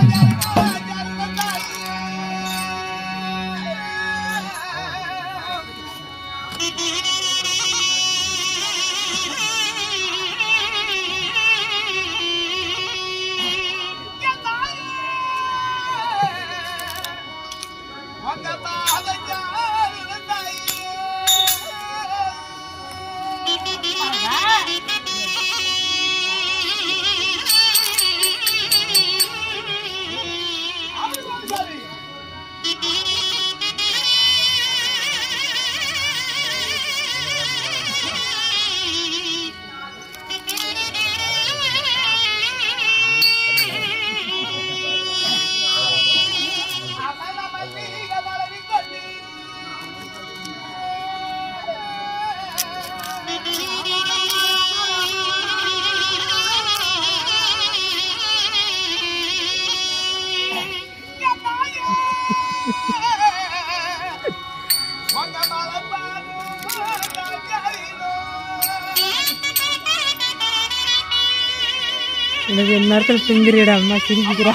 I don't. நேரத்தில் திங்கிறியடா அம்மா சிரிக்கிறா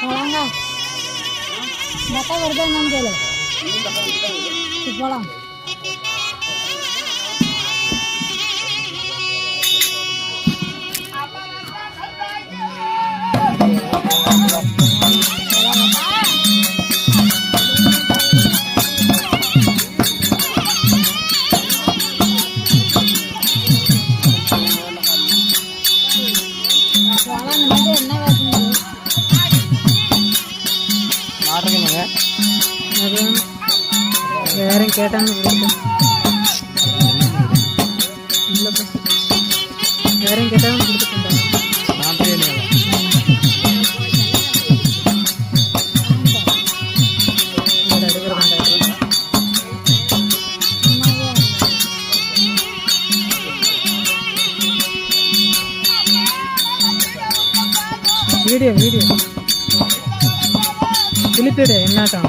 போலாங்க வருதா என்னன்னு கேளு. போலாம். கேட்டாங்க யாரும் வீடியோ வீடியோ. இழுத்துடு என்னாட்டம்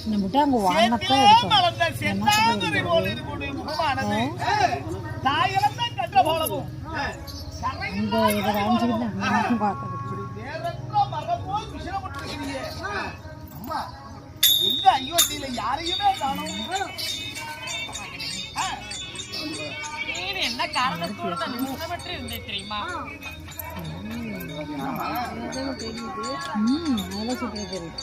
இந்த முட்டை அங்கே வாங்கினப்ப எங்க அயோத்தியில யாரையுமே காணும்? என்ன காரணத்தோட நான் தெரியுமா? ம் அதெல்லாம் சூப்பராக தெரியும்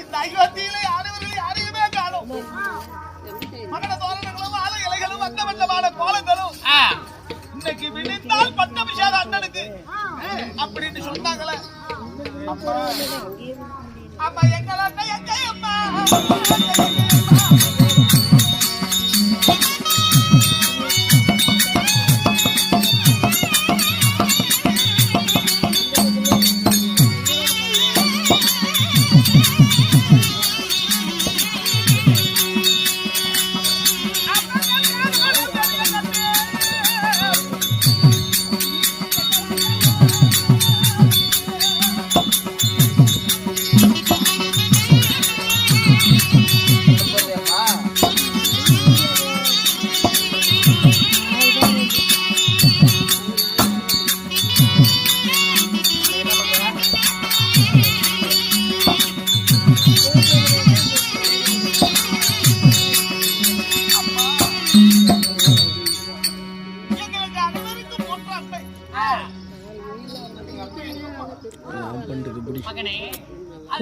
இந்த ஐவாத்தியில யாரும் யாரையுமே காணும். மகன தோரணங்களும் ஆல இலைகளும் வந்த வண்ணமான கோலங்களும். இன்னைக்கு விழித்தால் பட்ட விஷாத அண்ணனுக்கு. அப்படின்னு சொன்னாங்களே. அப்பா அம்மா எங்கள எங்க அம்மா.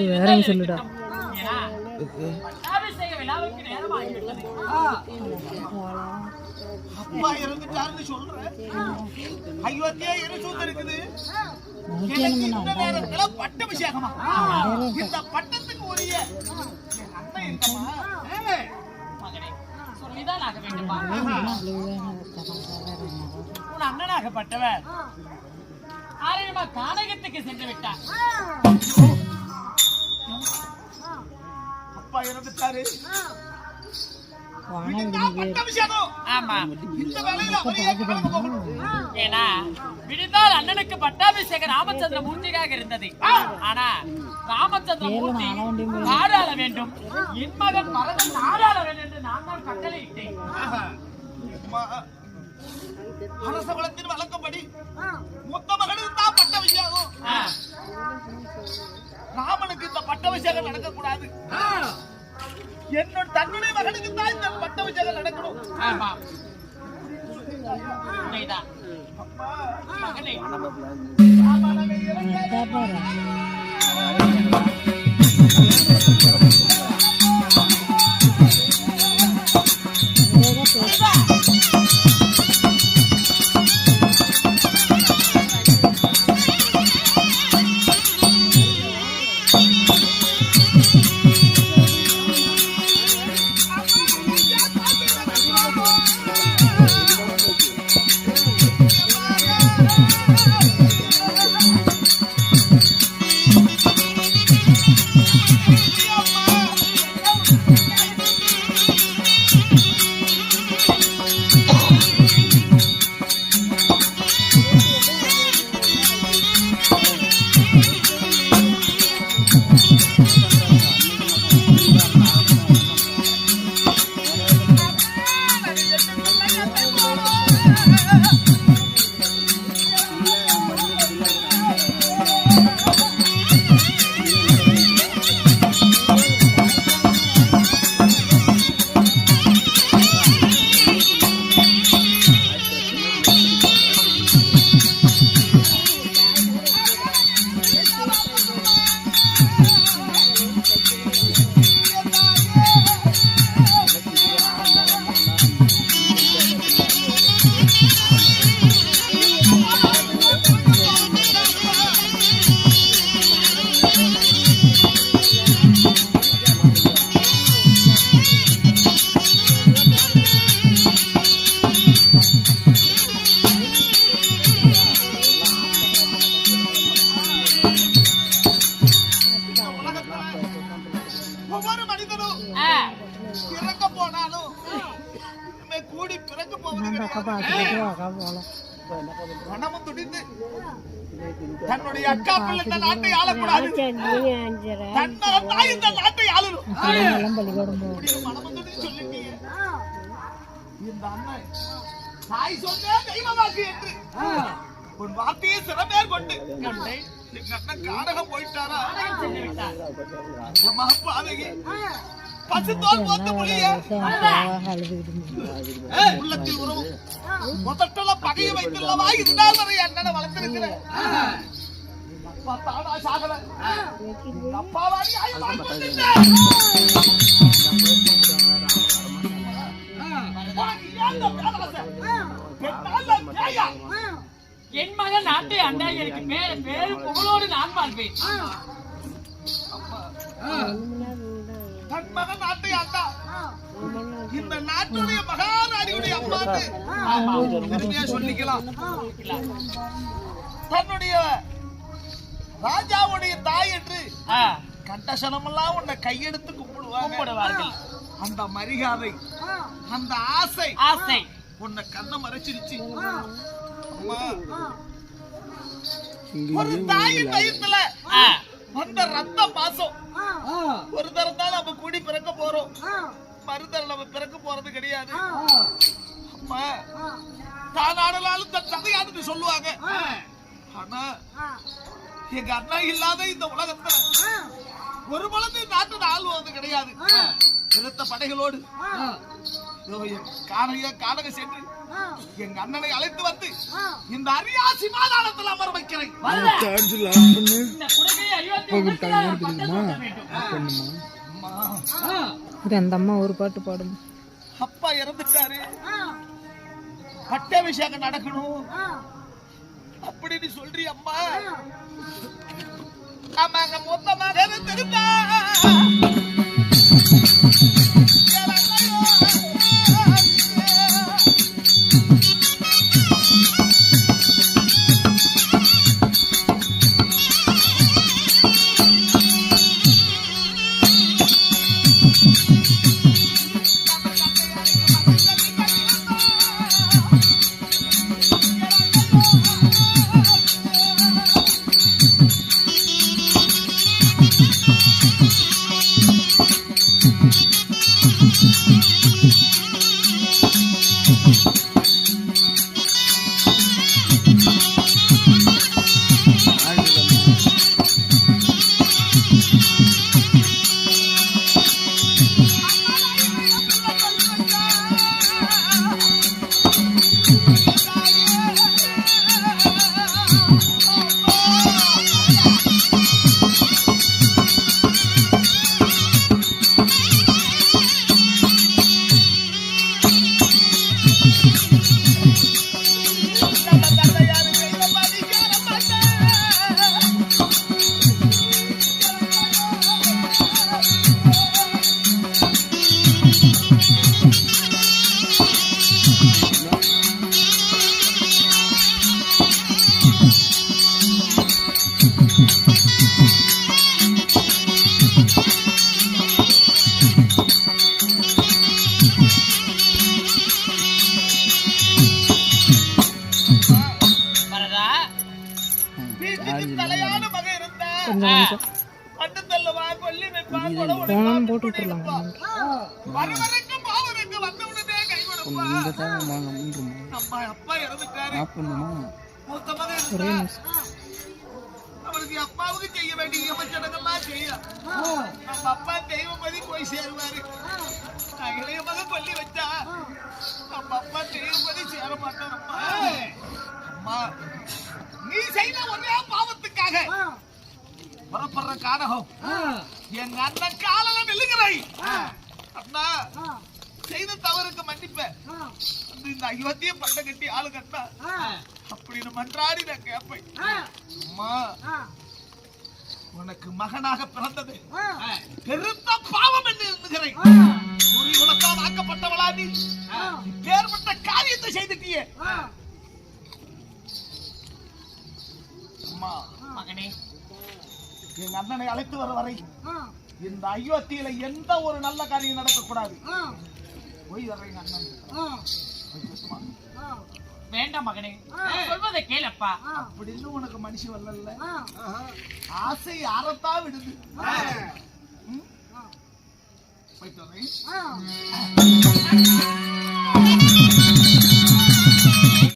வேறங்க சொல்லுடா அப்பா இறந்துட்டாருன்னு சொல்றேன் அயோத்தியா எரிசூத்து இருக்குது நேரத்துல பட்டாபிஷேகமா இந்த பட்டத்துக்கு உரிய அண்ணன் இருக்கமா ஏய், மகனே சொல்லிதான் ஆக வேண்டுமா? உன் ஆரம்பமா கானகத்துக்கு சென்று விட்டார். அப்பா இறந்துட்டாரு. விடிந்தால் அண்ணனுக்கு பட்டாபிஷேக ராமச்சந்திர மூர்த்தியாக இருந்தது. ஆனா ராமச்சந்திர மூர்த்தி நாடாள வேண்டும். என் மகன் மரதன் நாடாள வேண்டும் என்று நான் தான் கட்டளையிட்டேன். அரச குலத்தின் வழக்கப்படி மொத்த மகனுக்கு தான் பட்டாபிஷேகம். ஆ, ராமனுக்கு இந்த பட்டாபிஷேகம் நடக்கக்கூடாது. என்னோட தன்னுடைய மகனுக்கு தான் இந்த நடக்கணும். ஆமா. உண்மைதான் அப்பா, மகனே. இறங்க ஒவ்வொரு மனிதனும் ஆ, பிறக்க போனாலும் கூடி பிறக்க போவது மனமும் துடிந்து தன்னுடைய அக்கா பிள்ளை இந்த நாட்டை ஆளக்கூடாது. தன்னகத் தாய் இந்த நாட்டை ஆளணும். மனமும் துடிந்து சொல்லிட்டீங்க இந்த அண்ணன் தாய் சொன்னே தெய்வமாக்கு என்று உன் வார்த்தையை சிறமேற் கொண்டு காடகம் போயிட்டாரா பாதகி பசுத்தோல் போத்த உள்ளத்தில் உறவு முதற்கொள்ள பகையை வைத்துள்ளவா இருந்தால் வரை அண்ணனை வளர்த்திருக்கிறேன் அப்பா தானா சாகல அப்பாவாடி ஆய் வாழ்ந்துட்டேன். நாட்டை அண்டாயிருக்கு பேர் பேரு புகழோடு நான் வாழ்வேன். தன் மகன் நாட்டை ஆண்டா இந்த நாட்டுடைய மகாராணியுடைய ஆமா. பெருமையா சொல்லிக்கலாம். தன்னுடைய ராஜாவுடைய தாய் என்று கண்டசனமெல்லாம் உன்னை கையெடுத்து கும்பிடுவாங்க. அந்த மரியாதை அந்த ஆசை ஆசை. உன்னை கண்ணை மறைச்சிருச்சு. அம்மா ஒரு தாயின் வயிற்றுல ஆ, வந்த ரத்த பாசம். ஒரு தரத்தால அப்ப கூடி பிறக்க போறோம். மறுதல் நம்ம பிறக்க போறது கிடையாது. அம்மா தான் ஆடலாலும் தன் தந்தையானு சொல்லுவாங்க. ஆனா எங்க அண்ணா இல்லாத இந்த உலகத்துல ஒரு பொழுது நாட்டு ஆள்வது கிடையாது. நிறுத்த படைகளோடு. கானக கானக சென்று எங்க அண்ணனை அழைத்து வந்து இந்த அரியாசி மாதாளத்தில் அமர வைக்கிறேன். அந்த அம்மா ஒரு பாட்டு பாடும் அப்பா இறந்துட்டாரு. பட்டாபிஷேகம் நடக்கணும். அப்படின்னு சொல்றி அம்மா. ஆமாங்க மொத்தமாக தெரிந்தா போட்டு விட்டுருலாம் வரவரைக்கும் பாவருக்கு வந்த உடனே கை கொடுப்பா நம்ம அப்பா இறந்துட்டாரு. மூத்த மகன் ஒரே இருந்தா. நிமிஷம். அவருக்கு அப்பாவுக்கு செய்ய வேண்டிய யமச்சடங்கெல்லாம் செய்ய. நம்ம அப்பா தெய்வமதி போய் சேருவாரு. நான் இளைய மகன் கொல்லி வச்சா நம்ம அப்பா தெய்வமதி சேர மாட்டான் அம்மா அம்மா நீ செய்த ஒரே பாவத்துக்காக புறப்படுற காடகம் எங்க அண்ணன் காலில நில்லுகிறாய். அண்ணா செய்த தவறுக்கு மன்னிப்பேன். இந்த அயோத்திய பண்ட கட்டி ஆளு கட்டா அப்படின்னு மன்றாடி நான் கேட்பேன் அம்மா உனக்கு மகனாக பிறந்தது. பெருத்த பாவம் என்று எண்ணுகிறேன். சூரிய குலத்தால் ஆக்கப்பட்டவளா நீ. பேர்பட்ட காரியத்தை செய்துட்டியே. அம்மா மகனே எங்க அண்ணனை அழைத்து வர வரை இந்த அயோத்தியில எந்த ஒரு நல்ல காரியம் நடக்கக்கூடாது. போய் வர்றேங்க அண்ணன். வேண்டாம் மகனே. சொல்வதை கேளப்பா. அப்படின்னு உனக்கு மனுஷன் வரல ஆசை யாரத்தான் விடுது? போயிட்டு வரேன்.